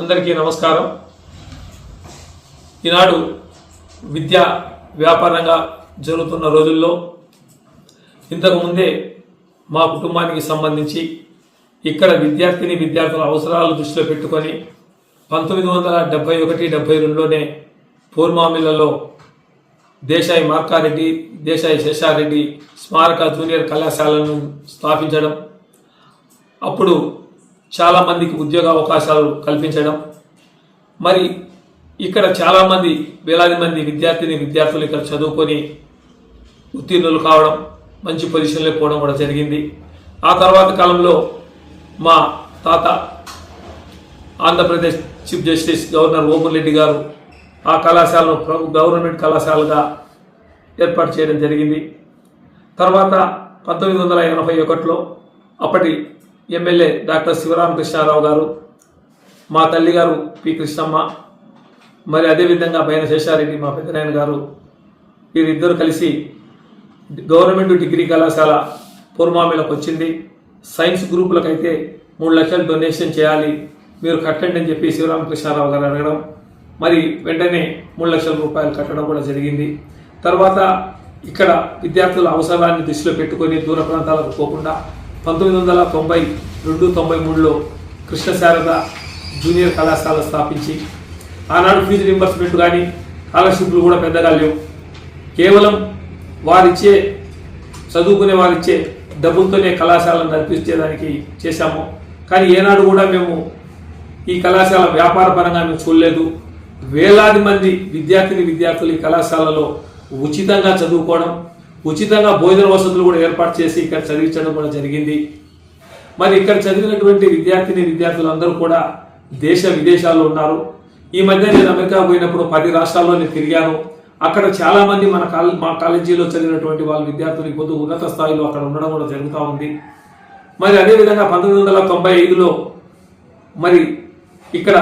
అందరికీ నమస్కారం. ఈనాడు విద్య వ్యాపారంగా జరుగుతున్న రోజుల్లో ఇంతకుముందే మా కుటుంబానికి సంబంధించి ఇక్కడ విద్యార్థిని విద్యార్థుల అవసరాలు దృష్టిలో పెట్టుకొని పంతొమ్మిది వందల డెబ్బై ఒకటి డెబ్బై రెండులోనే పూర్మామిలలో దేశాయి మార్కారెడ్డి దేశాయి శేషారెడ్డి స్మారక జూనియర్ కళాశాలను స్థాపించడం. అప్పుడు చాలామందికి ఉద్యోగ అవకాశాలు కల్పించడం. మరి ఇక్కడ చాలామంది వేలాది మంది విద్యార్థిని విద్యార్థులు ఇక్కడ చదువుకొని ఉత్తీర్ణులు కావడం మంచి పొజిషన్లో పోవడం కూడా జరిగింది. ఆ తర్వాత కాలంలో మా తాత Andhra Pradesh chief justice governor ఓమన్ Reddy గారు ఆ కళాశాలను ప్రభు గవర్నమెంట్ కళాశాలగా ఏర్పాటు చేయడం జరిగింది. తర్వాత పంతొమ్మిది వందల ఎనభై ఒకటిలో అప్పటి ఎమ్మెల్యే డాక్టర్ శివరామకృష్ణారావు గారు మా తల్లి గారు పి. కృష్ణమ్మ మరి అదేవిధంగా బయన శేషారెడ్డి మా పెద్దనాయన గారు వీరిద్దరు కలిసి గవర్నమెంట్ డిగ్రీ కళాశాల పూర్మామిలకు వచ్చింది. సైన్స్ గ్రూపులకైతే మూడు లక్షలు డొనేషన్ చేయాలి మీరు కట్టండి అని చెప్పి శివరామకృష్ణారావు గారు అడగడం మరి వెంటనే మూడు లక్షల రూపాయలు కట్టడం కూడా జరిగింది. తర్వాత ఇక్కడ విద్యార్థుల అవసరాన్ని దృష్టిలో పెట్టుకొని దూర ప్రాంతాలకు పోకుండా పంతొమ్మిది వందల తొంభై రెండు తొంభై మూడులో కృష్ణ శారద జూనియర్ కళాశాల స్థాపించి ఆనాడు ఫీజు రింబర్స్మెంట్ కానీ స్కాలర్షిప్లు కూడా పెద్దగా లేవు. కేవలం వారిచ్చే చదువుకునే వారిచ్చే డబ్బులతోనే కళాశాలను నడిపించేదానికి చేశాము. కానీ ఏనాడు కూడా మేము ఈ కళాశాల వ్యాపార పరంగా మేము చూడలేదు. వేలాది మంది విద్యార్థిని విద్యార్థులు ఈ కళాశాలలో ఉచితంగా చదువుకోవడం ఉచితంగా భోజన వసతులు కూడా ఏర్పాటు చేసి ఇక్కడ చదివించడం కూడా జరిగింది. మరి ఇక్కడ చదివినటువంటి విద్యార్థిని విద్యార్థులు అందరూ కూడా దేశ విదేశాల్లో ఉన్నారు. ఈ మధ్య నేను అమెరికా పోయినప్పుడు పది రాష్ట్రాల్లో నేను తిరిగాను. అక్కడ చాలామంది మన కాలే మా కాలేజీలో చదివినటువంటి వాళ్ళ విద్యార్థులు ఇప్పుడు ఉన్నత స్థాయిలో అక్కడ ఉండడం కూడా జరుగుతూ ఉంది. మరి అదేవిధంగా పంతొమ్మిది వందల తొంభై ఐదులో మరి ఇక్కడ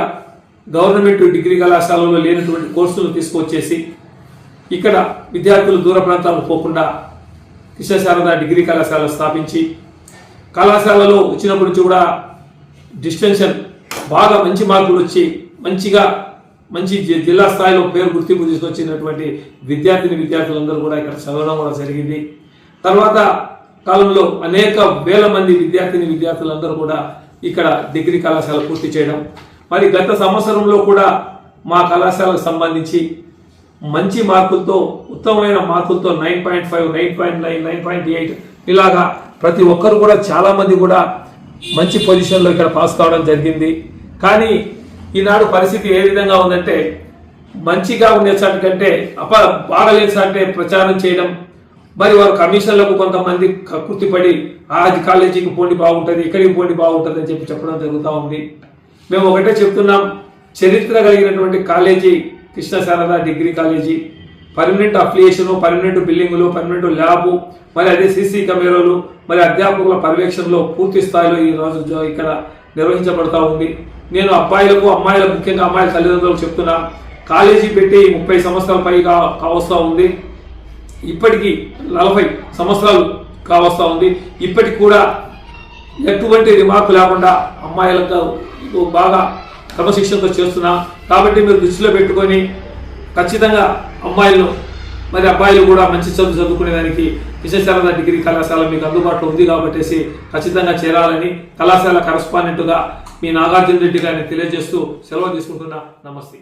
గవర్నమెంట్ డిగ్రీ కళాశాలలో లేనటువంటి కోర్సులు తీసుకొచ్చేసి ఇక్కడ విద్యార్థులు దూర ప్రాంతాలకు పోకుండా కృష్ణశారద డిగ్రీ కళాశాల స్థాపించి కళాశాలలో వచ్చినప్పటి నుంచి కూడా డిస్టెన్షన్ బాగా మంచి మార్కులు వచ్చి మంచిగా మంచి జి- జిల్లా స్థాయిలో పేరు గుర్తింపు తీసుకొచ్చినటువంటి విద్యార్థిని విద్యార్థులందరూ కూడా ఇక్కడ చదవడం కూడా జరిగింది. తర్వాత కాలంలో అనేక వేల మంది విద్యార్థిని విద్యార్థులందరూ కూడా ఇక్కడ డిగ్రీ కళాశాల పూర్తి చేయడం. మరి గత సంవత్సరంలో కూడా మా కళాశాలకు సంబంధించి మంచి మార్కులతో ఉత్తమమైన మార్కులతో nine point five nine point nine nine point eight ఇలాగా ప్రతి ఒక్కరు కూడా చాలామంది కూడా మంచి పొజిషన్లో ఇక్కడ పాస్ కావడం జరిగింది. కానీ ఈనాడు పరిస్థితి ఏ విధంగా ఉందంటే మంచిగా ఉండే కంటే అప బాగలేని ప్రచారం చేయడం. మరి వారు కమిషన్లకు కొంతమంది కృతిపడి ఆది కాలేజీకి పోండి బాగుంటుంది ఇక్కడికి పోండి బాగుంటుంది అని చెప్పి చెప్పడం జరుగుతూ ఉంది. మేము ఒకటే చెప్తున్నాం చరిత్ర కలిగినటువంటి college Krishna Sarada degree college permanent affiliation permanent బిల్డింగులు పర్మనెంట్ ల్యాబు మరి అదే సీసీ కెమెరాలు మరి అధ్యాపకుల పర్యవేక్షణలో పూర్తి స్థాయిలో ఈ రోజు ఇక్కడ నిర్వహించబడతా ఉంది. నేను అబ్బాయిలకు అమ్మాయిలకు ముఖ్యంగా అమ్మాయిల తల్లిదండ్రులకు చెప్తున్నా కాలేజీ పెట్టి ముప్పై సంవత్సరాల పైగా కావస్తూ ఉంది. ఇప్పటికీ నలభై సంవత్సరాలు కావస్తూ ఉంది. ఇప్పటికి కూడా ఎటువంటి రిమార్కు లేకుండా అమ్మాయిలకు బాగా క్రమశిక్షణతో చేస్తున్నా. కాబట్టి మీరు దృష్టిలో పెట్టుకొని ఖచ్చితంగా అమ్మాయిలను మరి అబ్బాయిలు కూడా మంచి చదువు చదువుకునేదానికి విశ్వశారద డిగ్రీ కళాశాల మీకు అందుబాటులో ఉంది కాబట్టి ఖచ్చితంగా చేరాలని కళాశాల కరస్పాండెంట్గా మీ నాగార్జున రెడ్డి గారిని తెలియజేస్తూ సెలవు తీసుకుంటున్నా. నమస్తే.